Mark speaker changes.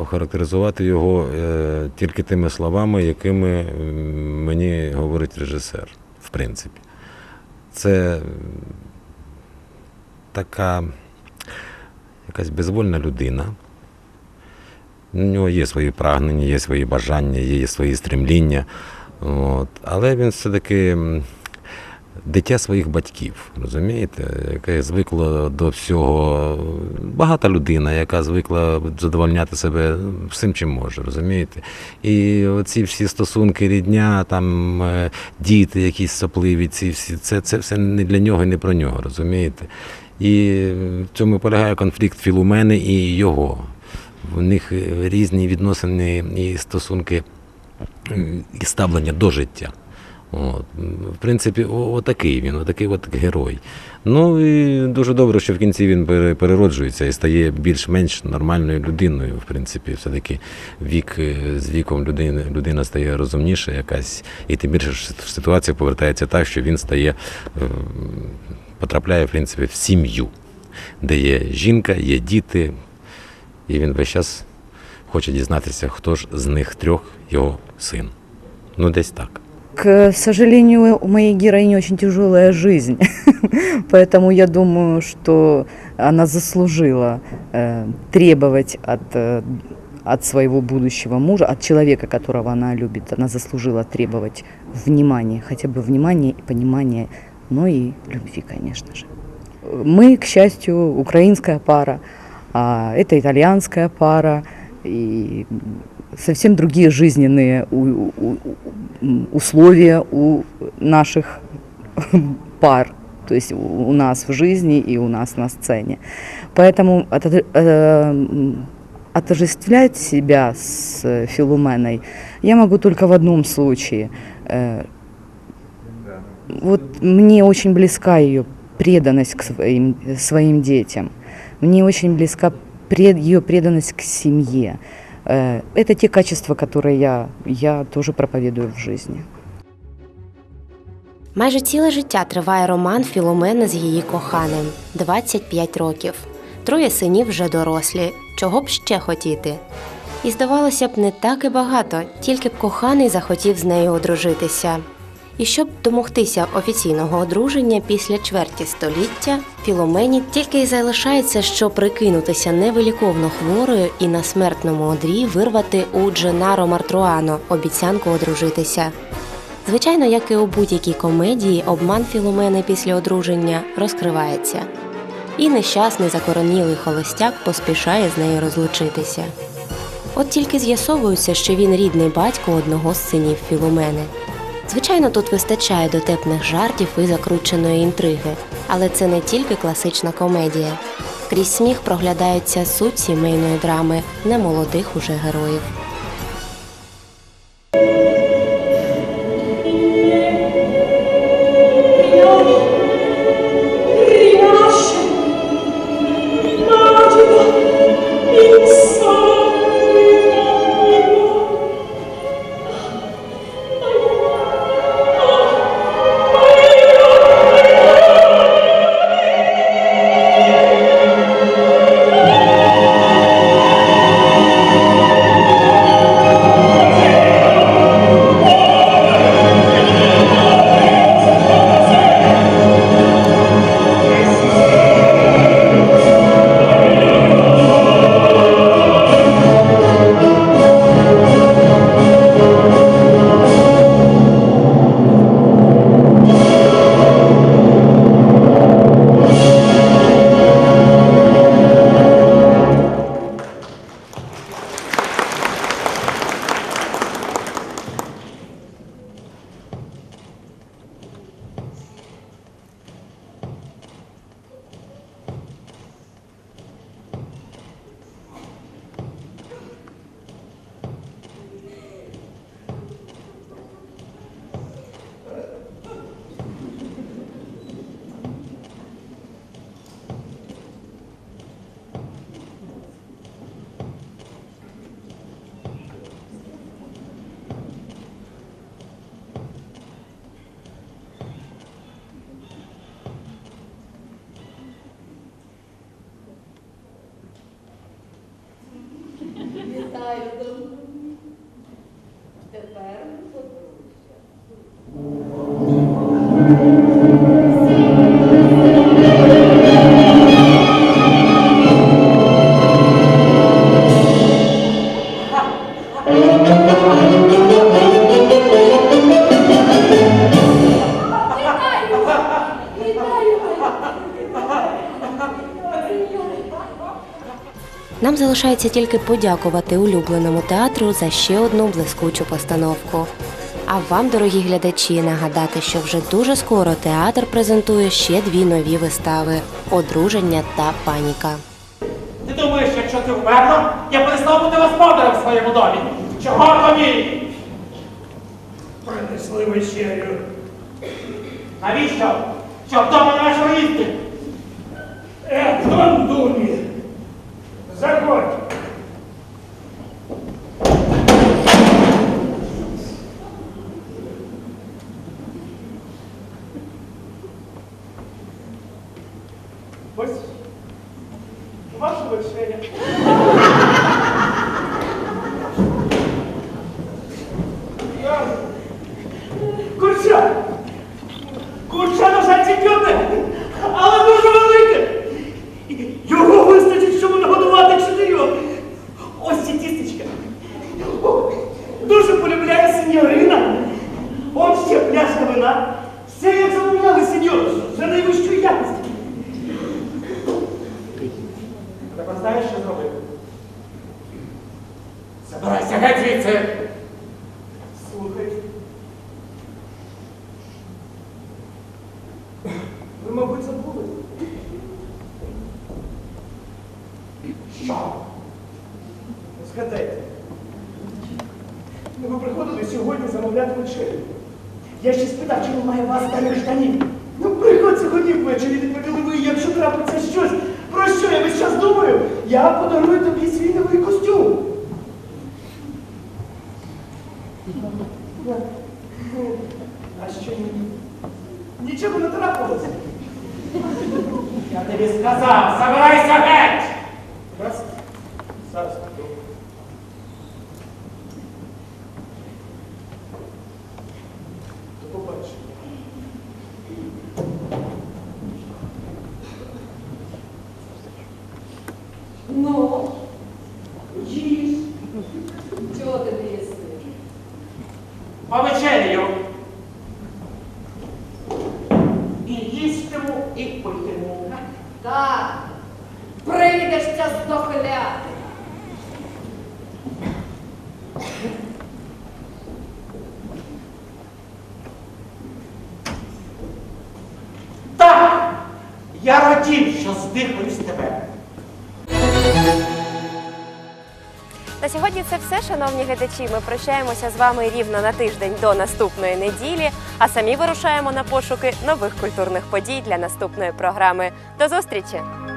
Speaker 1: охарактеризувати його е, тільки тими словами, якими мені говорить режисер, в принципі. Це така якась безвольна людина. У нього є свої прагнення, є свої бажання, є свої стремління. От. Але він все-таки дитя своїх батьків, розумієте, яке звикло до всього. Багата людина, яка звикла задовольняти себе всім, чим може, розумієте? І оці всі стосунки рідня, там е, діти, якісь сопливі, ці всі, це, це все не для нього і не про нього, розумієте? І в цьому полягає конфлікт Філумени і його. В них е, різні відносини і стосунки і ставлення до життя. От. В принципі, отакий він, отакий от герой. Ну і дуже добре, що в кінці він перероджується і стає більш-менш нормальною людиною. В принципі, все-таки вік е, з віком людини, людина стає розумніша якась, і тим більше ситуація повертається так, що він стає, е, потрапляє в принципі, в сім'ю, де є жінка, є діти, і він весь час хоче дізнатися, хто ж з них трьох його син. Ну, десь так.
Speaker 2: К сожалению, у моей героини очень тяжелая жизнь, поэтому я думаю, что она заслужила э, требовать от, э, от своего будущего мужа, от человека, которого она любит, она заслужила требовать внимания, хотя бы внимания и понимания, но и любви, конечно же. Мы, к счастью, украинская пара, а это итальянская пара, и совсем другие жизненные у- у- у- м, условия у наших пар, то есть у у нас в жизни и у нас на сцене. Поэтому отод- э, м, отождествлять себя с э, Филуменой я могу только в одном случае. Э, Вот мне очень близка ее преданность к своим, своим детям. Мне очень близка пред, ее преданность к семье. Э, Это те качества, которые я, я тоже проповедую в жизни.
Speaker 3: Майже ціле життя триває роман Філомени з її коханим 25 років. Троє синів вже дорослі. Чого б ще хотіти? І здавалося б, не так і багато, тільки б коханий захотів з нею одружитися. І щоб домогтися офіційного одруження після чверті століття, Філомені тільки й залишається, що прикинутися невиліковно хворою і на смертному одрі вирвати у Дженаро Мартруано обіцянку одружитися. Звичайно, як і у будь-якій комедії, обман Філомени після одруження розкривається. І нещасний закоронілий холостяк поспішає з нею розлучитися. От тільки з'ясовується, що він рідний батько одного з синів Філомени. Звичайно, тут вистачає дотепних жартів і закрученої інтриги, але це не тільки класична комедія. Крізь сміх проглядається суть сімейної драми немолодих уже героїв.
Speaker 4: glória,
Speaker 3: Нам залишається тільки подякувати улюбленому театру за ще одну блискучу постановку. А вам, дорогі глядачі, нагадати, що вже дуже скоро театр презентує ще дві нові вистави одруження та паніка.
Speaker 5: Ти думаєш, якщо ти вмерла, я перестав бути господарем в своєму домі? Чого тобі? Принесли вечерю. Навіщо? Щоб вдома не вашого їсти? Е, Дон Check one. Дуже полюбляє сеньорина. Он ще пляшка вина. Все як замовляли, сеньор, за найвищої якості. Треба знаєш, що зробити? Забирайся геть звідси. Слухай. Ви, мабуть, забули. Що? Сьогодні замовляти. Я ще спитав, чи немає вас старих штанів. Ну, приходь сьогодні ввечері, відповіли ви, якщо трапиться щось, про що я весь час думаю, я подарую тобі свій новий костюм. А що ні? Нічого не трапилося. Я тобі сказав, забирайся геть! Раз. Зараз. До побачення.
Speaker 4: Ну, їж. Чого ти не їси?
Speaker 5: Повечерю. І їстиму, і питиму.
Speaker 4: Так, прийдешся здохляти.
Speaker 5: Радів, що здихаю з тебе.
Speaker 6: На сьогодні це все, шановні глядачі. Ми прощаємося з вами рівно на тиждень до наступної неділі, а самі вирушаємо на пошуки нових культурних подій для наступної програми. До зустрічі!